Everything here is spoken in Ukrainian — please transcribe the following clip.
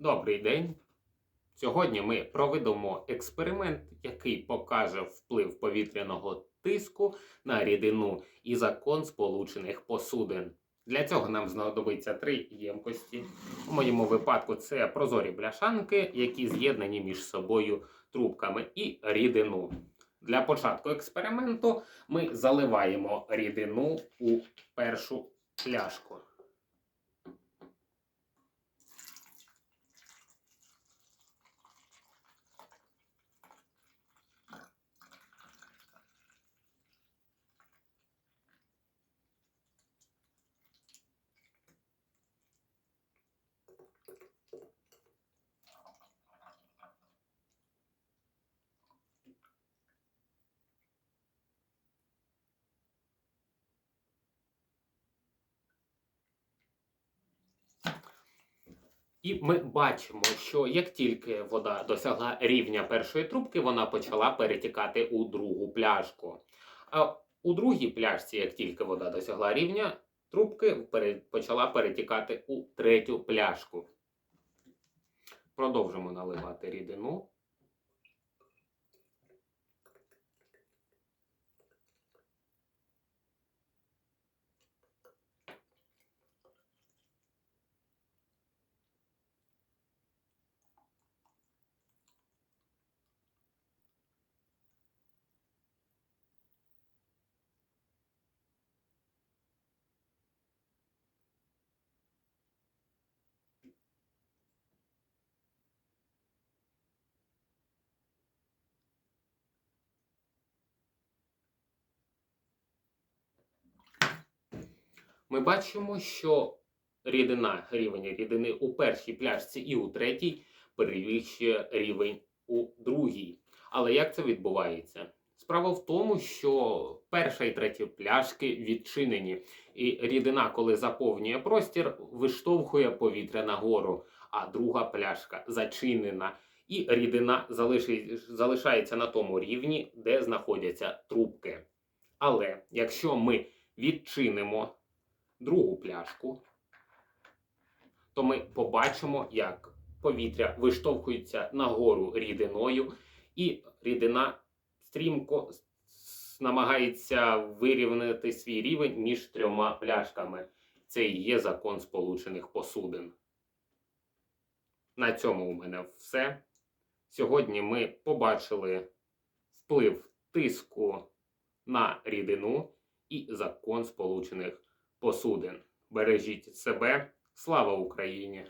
Добрий день. Сьогодні ми проведемо експеримент, який покаже вплив повітряного тиску на рідину і закон сполучених посудин. Для цього нам знадобиться три ємкості. У моєму випадку це прозорі бляшанки, які з'єднані між собою трубками, і рідину. Для початку експерименту ми заливаємо рідину у першу пляшку. І ми бачимо, що як тільки вода досягла рівня першої трубки, вона почала перетікати у другу пляшку. А у другій пляшці, як тільки вода досягла рівня трубки, почала перетікати у третю пляшку. Продовжимо наливати рідину. Ми бачимо, що рідина, рівень рідини у першій пляшці і у третій перевищує рівень у другій. Але як це відбувається? Справа в тому, що перша і третя пляшки відчинені, і рідина, коли заповнює простір, виштовхує повітря нагору, а друга пляшка зачинена, і рідина залишається на тому рівні, де знаходяться трубки. Але якщо ми відчинимо другу пляшку, то ми побачимо, як повітря виштовхується нагору рідиною, і рідина стрімко намагається вирівняти свій рівень між трьома пляшками. Це і є закон сполучених посудин. На цьому у мене все. Сьогодні ми побачили вплив тиску на рідину і закон сполучених посудин. Бережіть себе. Слава Україні!